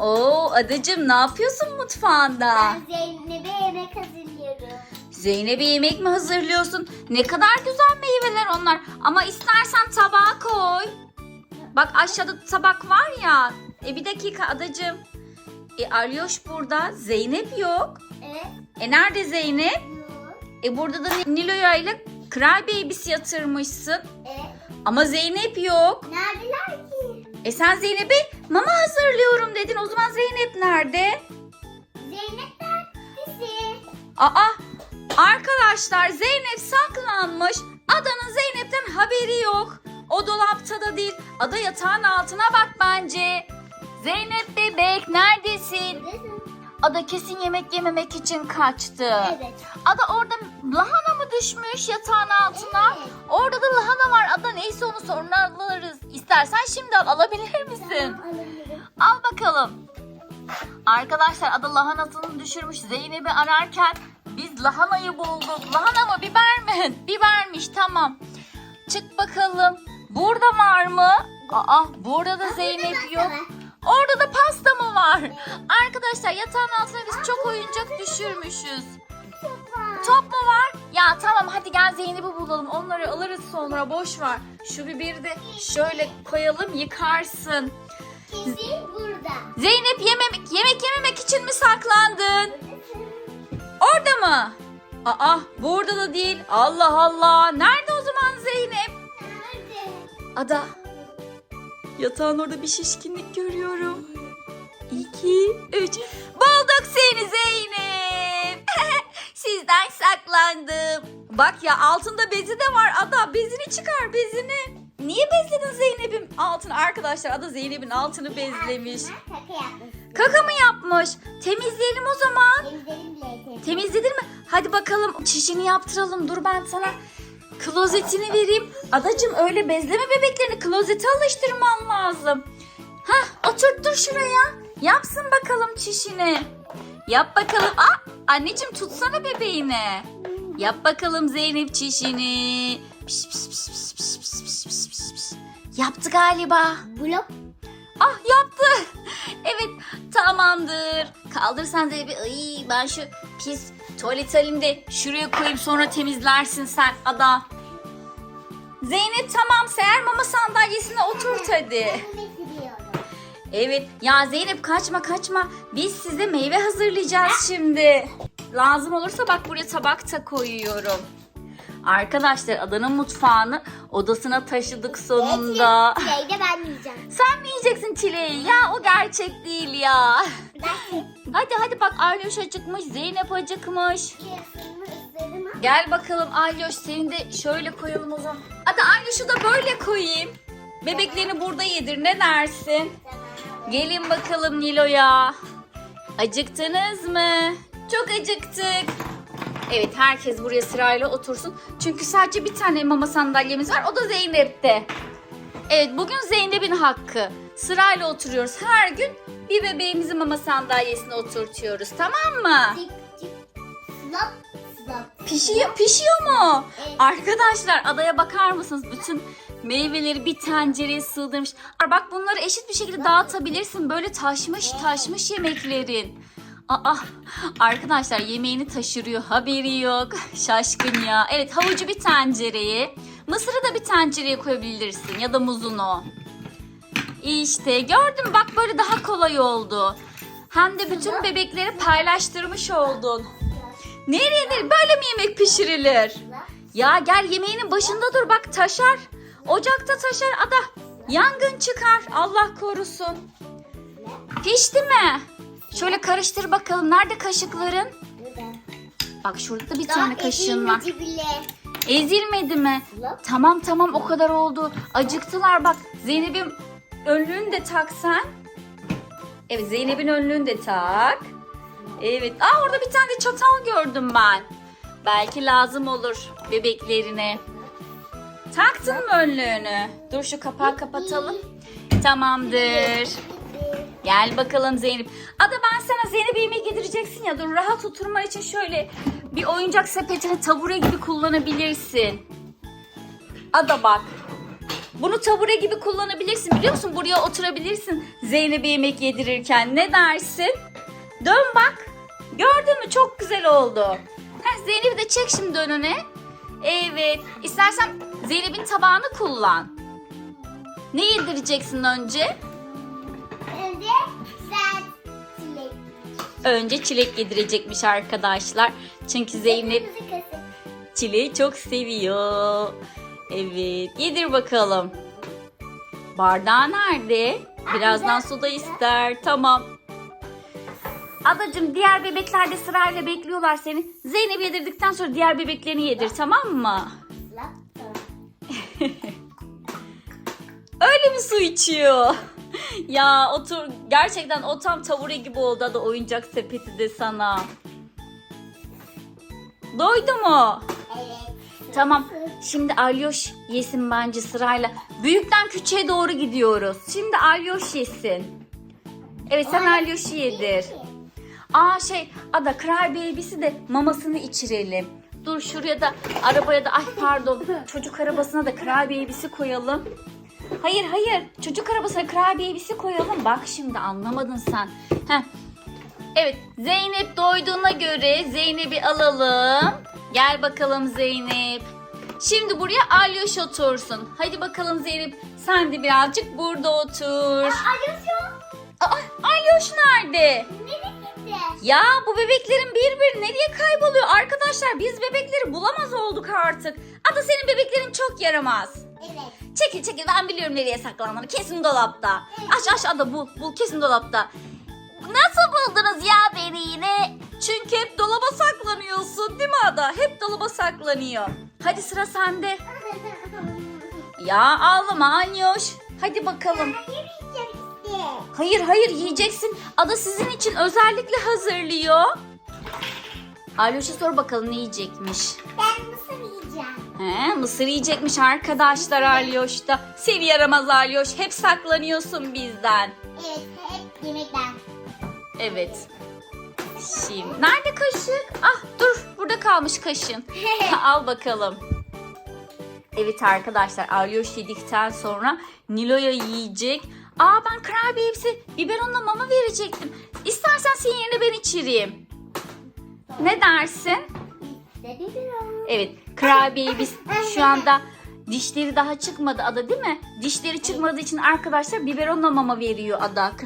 Oo adacım ne yapıyorsun mutfağında? Ben Zeynep'e yemek hazırlıyorum. Zeynep'e yemek mi hazırlıyorsun? Ne kadar güzel meyveler onlar. Ama istersen tabağa koy. Bak aşağıda tabak var ya. E bir dakika adacım. E Alyoş burada. Zeynep yok. Evet. E nerede Zeynep? Yok. E burada da Nilo'ya ile Kral Baby'si yatırmışsın. Evet. Ama Zeynep yok. Neredeler ki? E sen Zeynep'e mama hazırlıyorum dedin. O zaman Zeynep nerede? Zeynep neredesin? Aa arkadaşlar Zeynep saklanmış. Adanın Zeynep'ten haberi yok. O dolapta da değil. Ada yatağın altına bak bence. Zeynep bebek neredesin? Ada kesin yemek yememek için kaçtı. Evet. Ada orada lahana mı düşmüş yatağın altına? Evet. Orada da lahana var. Ada neyse onu sonra alırız. İstersen şimdi al. Alabilir misin? Tamam alabilirim. Al bakalım. Arkadaşlar Ada lahanasını düşürmüş Zeynep'i ararken biz lahanayı bulduk. Lahana mı biber mi? Bibermiş tamam. Çık bakalım. Burada var mı? Aa burada da Zeynep yok. Orada Arkadaşlar yatağın altına biz çok oyuncak düşürmüşüz. Var. Top mu var? Ya tamam hadi gel Zeynep'i bulalım. Onları alırız sonra boş ver. Şu biberi de şöyle koyalım yıkarsın. Kesin burada. Zeynep yememek, yemek yememek için mi saklandın? Orada mı? Aa burada da değil. Allah Allah. Nerede o zaman Zeynep? Nerede? Ada. Yatağın orada bir şişkinlik görüyorum. İki, üç. Bulduk seni Zeynep. Sizden saklandım. Bak ya altında bezi de var. Ada bezini çıkar bezini. Niye bezledin Zeynep'in altını? Arkadaşlar Ada Zeynep'in altını bezlemiş. Kaka mı yapmış? Temizleyelim o zaman. Bile. Temizledin mi? Hadi bakalım çişini yaptıralım. Dur ben sana klozetini vereyim. Adacım öyle bezleme bebeklerini klozete alıştırman lazım. Hah oturttur şuraya. Yapsın bakalım çişini. Yap bakalım. Aa, anneciğim tutsana bebeğini. Yap bakalım Zeynep çişini. Pis, pis, pis, pis, pis, pis, pis, pis, pis. Yaptı galiba. Blok. Ah yaptı. Evet tamamdır. Kaldırsan Zeynep'i. Ay ben şu pis tuvalet halini de şuraya koyayım sonra temizlersin sen Ada. Zeynep tamam seher mama sandalyesine oturt hadi. Evet ya Zeynep kaçma kaçma. Biz size meyve hazırlayacağız şimdi. Lazım olursa bak buraya tabak da koyuyorum. Arkadaşlar adanın mutfağını odasına taşıdık sonunda. Çileği de ben yiyeceğim. Sen mi yiyeceksin çileği? Ya o gerçek değil ya. Ben Hadi hadi bak Alyoş acıkmış, Zeynep acıkmış. Gel bakalım Alyoş seni de şöyle koyalım o zaman. Hadi Alyoş'u da böyle koyayım. Bebeklerini burada yedir ne dersin? Tamam. Gelin bakalım Nilo'ya. Acıktınız mı? Çok acıktık. Evet herkes buraya sırayla otursun. Çünkü sadece bir tane mama sandalyemiz var. O da Zeynep'te. Evet bugün Zeynep'in hakkı. Sırayla oturuyoruz. Her gün bir bebeğimizi mama sandalyesine oturtuyoruz. Tamam mı? Slap slap. Pişiyor, pişiyor mu? Evet. Arkadaşlar adaya bakar mısınız? Bütün meyveleri bir tencereye sığdırmış. Bak bunları eşit bir şekilde dağıtabilirsin. Böyle taşmış taşmış yemeklerin. Aa, arkadaşlar yemeğini taşırıyor. Haberi yok. Şaşkın ya. Evet havucu bir tencereye. Mısırı da bir tencereye koyabilirsin. Ya da muzunu. İşte gördün bak böyle daha kolay oldu. Hem de bütün bebekleri paylaştırmış oldun. Nereye nereye? Böyle mi yemek pişirilir? Ya gel yemeğinin başında dur bak taşar. Ocakta taşar ada. Yangın çıkar. Allah korusun. Pişti mi? Şöyle karıştır bakalım. Nerede kaşıkların? Bak şurada da bir tane kaşığın var. ezilmedi bile. Ezilmedi mi? Tamam tamam o kadar oldu. Acıktılar bak. Zeynep'in önlüğünü de tak sen. Evet Zeynep'in önlüğünü de tak. Evet. Aa orada bir tane de çatal gördüm ben. Belki lazım olur bebeklerine. Taktın mı önlüğünü? Dur şu kapağı kapatalım. Tamamdır. Gel bakalım Zeynep. Ada ben sana Zeynep'e yemek yedireceksin ya. Dur rahat oturman için şöyle bir oyuncak sepetini tabure gibi kullanabilirsin. Ada bak. Bunu tabure gibi kullanabilirsin biliyor musun? Buraya oturabilirsin Zeynep'e yemek yedirirken. Ne dersin? Dön bak. Gördün mü? Çok güzel oldu. Heh, Zeynep'i de çek şimdi önüne. Evet. İstersen Zeynep'in tabağını kullan. Ne yedireceksin önce? Önce sen çilek. Önce çilek yedirecekmiş arkadaşlar. Çünkü Zeynep çileği çok seviyor. Evet, yedir bakalım. Bardağı nerede? Birazdan soda ister. Tamam. Adacım diğer bebekler de sırayla bekliyorlar seni. Zeynep yedirdikten sonra diğer bebeklerini yedir tamam mı? Öyle mi su içiyor? ya otur gerçekten o tam tavure gibi oldu da oyuncak sepeti de sana. Doydu mu? Evet. Tamam. Şimdi Alyoş yesin bence sırayla. Büyükten küçüğe doğru gidiyoruz. Şimdi Alyoş yesin. Evet sen Alyoş'u yedir. Aa şey Ada Cry Baby'si de mamasını içirelim. Dur şuraya da arabaya da ay pardon çocuk arabasına da Cry Baby'si koyalım. Hayır hayır çocuk arabasına Cry Baby'si koyalım. Bak şimdi anlamadın sen. Heh. Evet Zeynep doyduğuna göre Zeynep'i alalım. Gel bakalım Zeynep. Şimdi buraya Alyoş otursun. Hadi bakalım Zeynep sen de birazcık burada otur. Aa, Alyoş nerede? Nereye gitti? Ya bu bebeklerin birbiri nereye kayboluyor? Arkadaşlar biz bebekleri bulamaz olduk artık. Ada senin bebeklerin çok yaramaz. Evet. Çekil çekil ben biliyorum nereye saklandığını. Kesin dolapta. Aç aç Ada bul. Bul kesin dolapta. Nasıl buldunuz ya beni yine? Çünkü hep dolaba saklanıyorsun değil mi Ada? Hep dolaba saklanıyor. Hadi sıra sende. Ya ağlama Anyoş. Hadi bakalım. Yemeyeceğim Hayır hayır yiyeceksin. Ada sizin için özellikle hazırlıyor. Alyoş'a sor bakalım ne yiyecekmiş. Ben mısır yiyeceğim. He, mısır yiyecekmiş arkadaşlar Alyoş'ta. Seni yaramaz Alyoş. Hep saklanıyorsun bizden. Evet. Hep yemekten. Evet. Şimdi nerede kaşık? Ah dur burada kalmış kaşın. Al bakalım. Evet arkadaşlar Alyoş yedikten sonra Nilo'ya yiyecek. Aa ben hepsi biberonla mama verecektim. İstersen senin yerine ben içireyim. Ne dersin? Evet biz şu anda dişleri daha çıkmadı Ada değil mi? Dişleri çıkmadığı için arkadaşlar biberonla mama veriyor Ada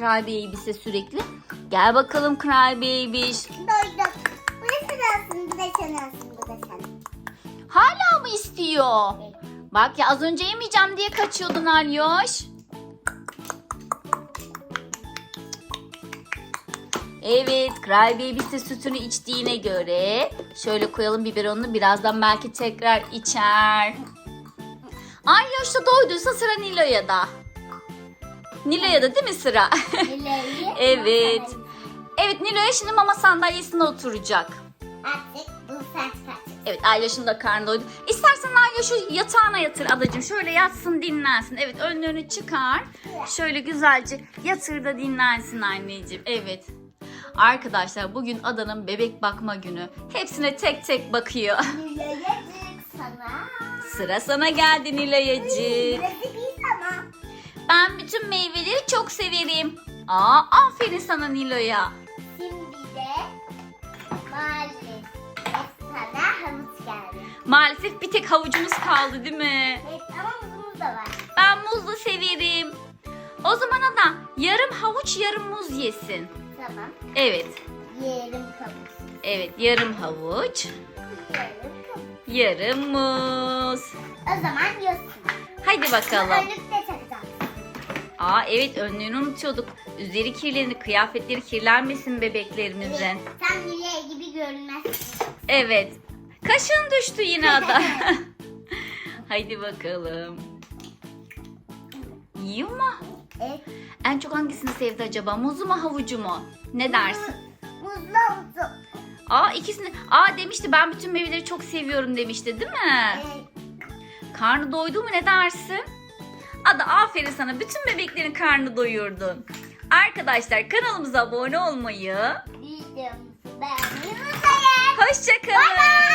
bize sürekli. Gel bakalım kurabiye Doydum. Bu da sen alsın, bu da sen alsın, bu da. Hala mı istiyor? Bak ya az önce yemeyeceğim diye kaçıyordun Alyoş. Evet, Cry Baby de sütünü içtiğine göre şöyle koyalım biberonunu birazdan belki tekrar içer. Alyoş da doyduysa sıra Nilo'ya da. Nilo'ya da değil mi sıra? Evet. Evet Nilo'ya şimdi mama sandalyesine oturacak. Artık bu sen. Evet Aylaş'ın da karnı doydu. İstersen Aylaş'ı yatağına yatır adacığım. Şöyle yatsın dinlensin. Evet önlüğünü çıkar. Şöyle güzelce yatır da dinlensin anneciğim. Evet. Arkadaşlar bugün Adanın bebek bakma günü. Hepsine tek tek bakıyor. Sana. Sıra sana geldi sana. Ben bütün meyveleri çok severim. Aa aferin sana Nilo'ya. Şimdi de maalesef sana havuç geldi. Maalesef bir tek havucumuz kaldı değil mi? Evet ama muzumuz da var. Ben muzlu severim. O zaman Ada yarım havuç yarım muz yesin. Tamam. Evet. Yerim kabuğu. Evet yarım havuç, kabuğu. yarım muz. O zaman yiyorsun. Hadi bakalım. Önlük de takacağım. Aa evet önlüğünü unutuyorduk. Üzeri kirlendi, kıyafetleri kirlenmesin bebeklerimizin. Evet, sen Nilay gibi görünmezsin. Evet. Kaşın düştü yine ada. Hadi bakalım. Yiyor mu? Evet. En çok hangisini sevdi acaba? Muzu mu havucu mu? Ne dersin? Muzlu havucu. Aa ikisini. Aa demişti ben bütün meyveleri çok seviyorum demişti değil mi? Evet. Karnı doydu mu ne dersin? Ada aferin sana bütün bebeklerin karnı doyurdun. Arkadaşlar kanalımıza abone olmayı, Videomuzu beğenmeyi unutmayın. hoşçakalın. Bye bye.